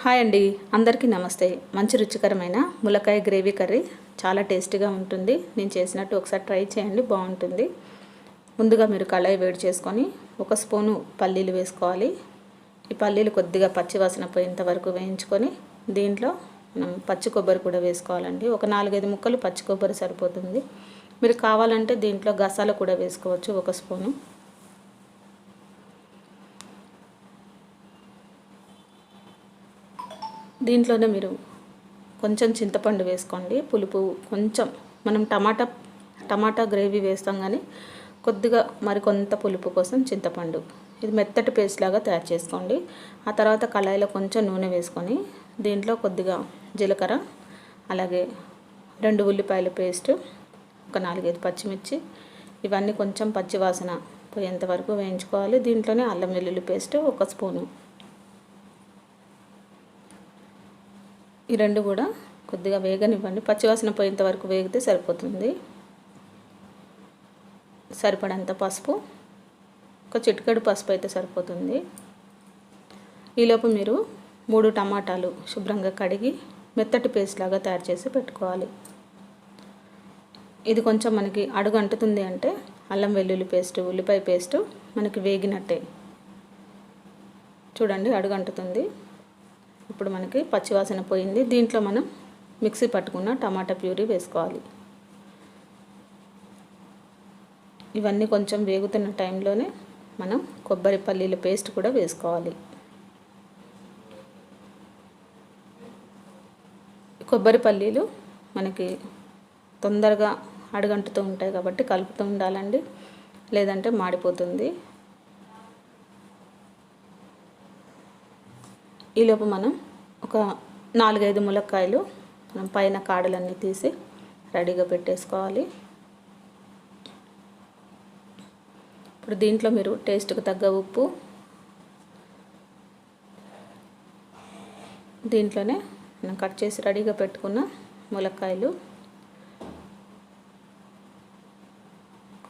Hi అండి. అందరికీ నమస్తే. మంచి రుచికరమైన ములక్కాయ గ్రేవీ కర్రీ చాలా టేస్టీగా ఉంటుంది. నేను చేసినట్టు ఒకసారి ట్రై చేయండి బాగుంటుంది. ముందుగా మీరు కళాయి వేడి చేసుకొని ఒక స్పూను పల్లీలు వేసుకోవాలి. ఈ పల్లీలు కొద్దిగా పచ్చివాసన పోయేంతవరకు పోయేంత వరకు వేయించుకొని దీంట్లో మనం పచ్చి కొబ్బరి కూడా వేసుకోవాలండి. ఒక నాలుగైదు ముక్కలు పచ్చి కొబ్బరి సరిపోతుంది. మీరు కావాలంటే దీంట్లో గసాలు కూడా వేసుకోవచ్చు ఒక స్పూను. దీంట్లోనే మీరు కొంచెం చింతపండు వేసుకోండి. పులుపు కొంచెం మనం టమాటా టమాటా గ్రేవీ వేస్తాం కానీ కొద్దిగా మరికొంత పులుపు కోసం చింతపండు. ఇది మెత్తటి పేస్ట్ లాగా తయారు చేసుకోండి. ఆ తర్వాత కళాయిలో కొంచెం నూనె వేసుకొని దీంట్లో కొద్దిగా జీలకర్ర అలాగే రెండు ఉల్లిపాయల పేస్ట్ ఒక నాలుగైదు పచ్చిమిర్చి ఇవన్నీ కొంచెం పచ్చివాసన పోయేంత వరకు వేయించుకోవాలి. దీంట్లోనే అల్లం వెల్లుల్లి పేస్ట్ ఒక స్పూను. ఈ రెండు కూడా కొద్దిగా వేగనివ్వండి. పచ్చివాసన పోయేంత వరకు వేగితే సరిపోతుంది. సరిపడంత పసుపు. ఒక చిటికెడు పసుపు అయితే సరిపోతుంది. ఈలోపు మీరు మూడు టమాటాలు శుభ్రంగా కడిగి మెత్తటి పేస్ట్ లాగా తయారు చేసి పెట్టుకోవాలి. ఇది కొంచెం మనకి అడుగు అంటుతుంది అంటే అల్లం వెల్లుల్లి పేస్ట్ ఉల్లిపాయ పేస్ట్ మనకి వేగినట్టే. చూడండి అడుగు అంటుతుంది. ఇప్పుడు మనకి పచ్చివాసన పోయింది. దీంట్లో మనం మిక్సీ పట్టుకున్న టమాటా ప్యూరీ వేసుకోవాలి. ఇవన్నీ కొంచెం వేగుతున్న టైంలోనే మనం కొబ్బరి పల్లీల పేస్ట్ కూడా వేసుకోవాలి. కొబ్బరి పల్లీలు మనకి తొందరగా అడుగంటుతూ ఉంటాయి కాబట్టి కలుపుతూ ఉండాలండి. లేదంటే మాడిపోతుంది. ఈలోపు మనం ఒక నాలుగైదు ములక్కాయలు మనం పైన కాడలన్నీ తీసి రెడీగా పెట్టేసుకోవాలి. ఇప్పుడు దీంట్లో మీరు టేస్ట్కి తగ్గ ఉప్పు దీంట్లోనే మనం కట్ చేసి రెడీగా పెట్టుకున్న ములక్కాయలు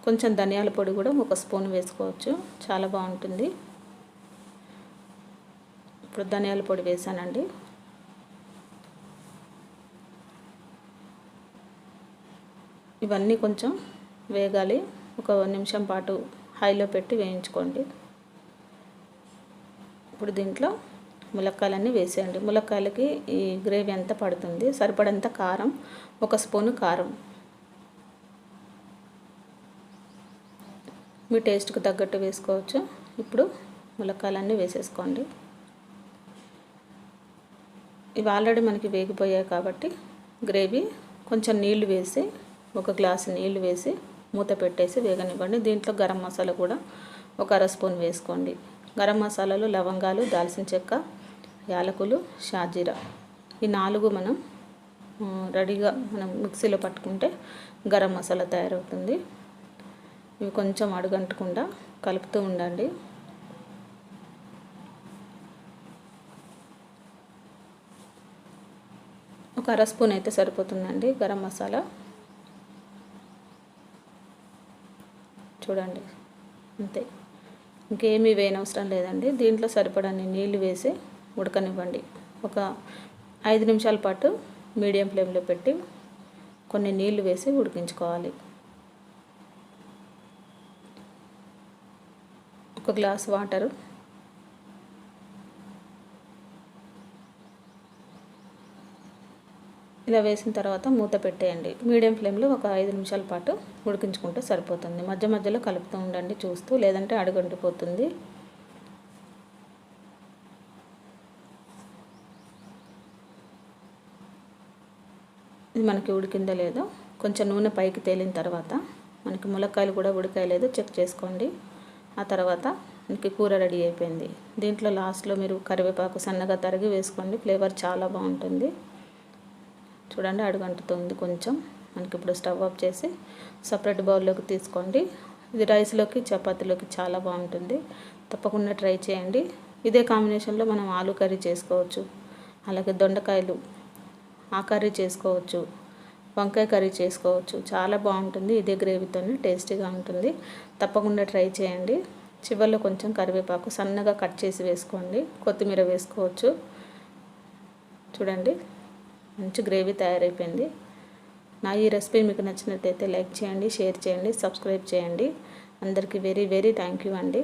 కొంచెం ధనియాల పొడి కూడా ఒక స్పూన్ వేసుకోవచ్చు. చాలా బాగుంటుంది. ఇప్పుడు ధనియాల పొడి వేసానండి. ఇవన్నీ కొంచెం వేగాలి. ఒక నిమిషం పాటు హైలో పెట్టి వేయించుకోండి. ఇప్పుడు దీంట్లో ములక్కాయలన్నీ వేసేయండి. ములక్కాయలకి ఈ గ్రేవీ ఎంత పడుతుంది? సరిపడంత కారం? ఒక స్పూను కారం. మీ టేస్ట్కి తగ్గట్టు వేసుకోవచ్చు. ఇప్పుడు ములక్కాయలన్నీ వేసేసుకోండి. ఇవి ఆల్రెడీ మనకి వేగిపోయాయి కాబట్టి గ్రేవీ కొంచెం నీళ్ళు వేసి ఒక గ్లాసు నీళ్ళు వేసి మూత పెట్టేసి వేగనివ్వండి. దీంట్లో గరం మసాలా కూడా ఒక అర స్పూన్ వేసుకోండి. గరం మసాలాలు లవంగాలు దాల్చిన చెక్క యాలకులు షాజీరా. ఈ నాలుగు మనం రెడీగా మనం మిక్సీలో పట్టుకుంటే గరం మసాలా తయారవుతుంది. ఇవి కొంచెం అడుగంటకుండా కలుపుతూ ఉండండి. ఒక అర స్పూన్ అయితే సరిపోతుందండి గరం మసాలా. చూడండి అంతే. ఇంకేమీ వేయనవసరం లేదండి. దీంట్లో సరిపడని నీళ్ళు వేసి ఉడకనివ్వండి. ఒక ఐదు నిమిషాల పాటు మీడియం ఫ్లేమ్లో పెట్టి కొన్ని నీళ్ళు వేసి ఉడికించుకోవాలి. ఒక గ్లాస్ వాటరు ఇలా వేసిన తర్వాత మూత పెట్టేయండి. మీడియం ఫ్లేమ్లో ఒక ఐదు నిమిషాల పాటు ఉడికించుకుంటే సరిపోతుంది. మధ్య మధ్యలో కలుపుతూ ఉండండి చూస్తూ లేదంటే అడుగంటిపోతుంది ఇది మనకి ఉడికిందో లేదో? కొంచెం నూనె పైకి తేలిన తర్వాత మనకి ములక్కాయలు కూడా ఉడికాయలేదో చెక్ చేసుకోండి. ఆ తర్వాత మనకి కూర రెడీ అయిపోయింది. దీంట్లో లాస్ట్లో మీరు కరివేపాకు సన్నగా తరిగి వేసుకోండి. ఫ్లేవర్ చాలా బాగుంటుంది. చూడండి అడుగంటుతుంది కొంచెం. మనకి ఇప్పుడు స్టవ్ ఆఫ్ చేసి సపరేట్ బౌల్లోకి తీసుకోండి. ఇది రైస్లోకి చపాతీలోకి చాలా బాగుంటుంది. తప్పకుండా ట్రై చేయండి. ఇదే కాంబినేషన్లో మనం ఆలు కర్రీ చేసుకోవచ్చు. అలాగే దొండకాయలు ఆ కర్రీ చేసుకోవచ్చు వంకాయ కర్రీ చేసుకోవచ్చు. చాలా బాగుంటుంది. ఇదే గ్రేవీతోనే టేస్టీగా ఉంటుంది. తప్పకుండా ట్రై చేయండి. చివరిలో కొంచెం కరివేపాకు సన్నగా కట్ చేసి వేసుకోండి. కొత్తిమీర వేసుకోవచ్చు. చూడండి. మంచి గ్రేవీ తయారైపోయింది. నా ఈ రెసిపీ మీకు నచ్చినట్టయితే లైక్ చేయండి షేర్ చేయండి సబ్స్క్రైబ్ చేయండి. అందరికీ వెరీ వెరీ థ్యాంక్ యూ అండి.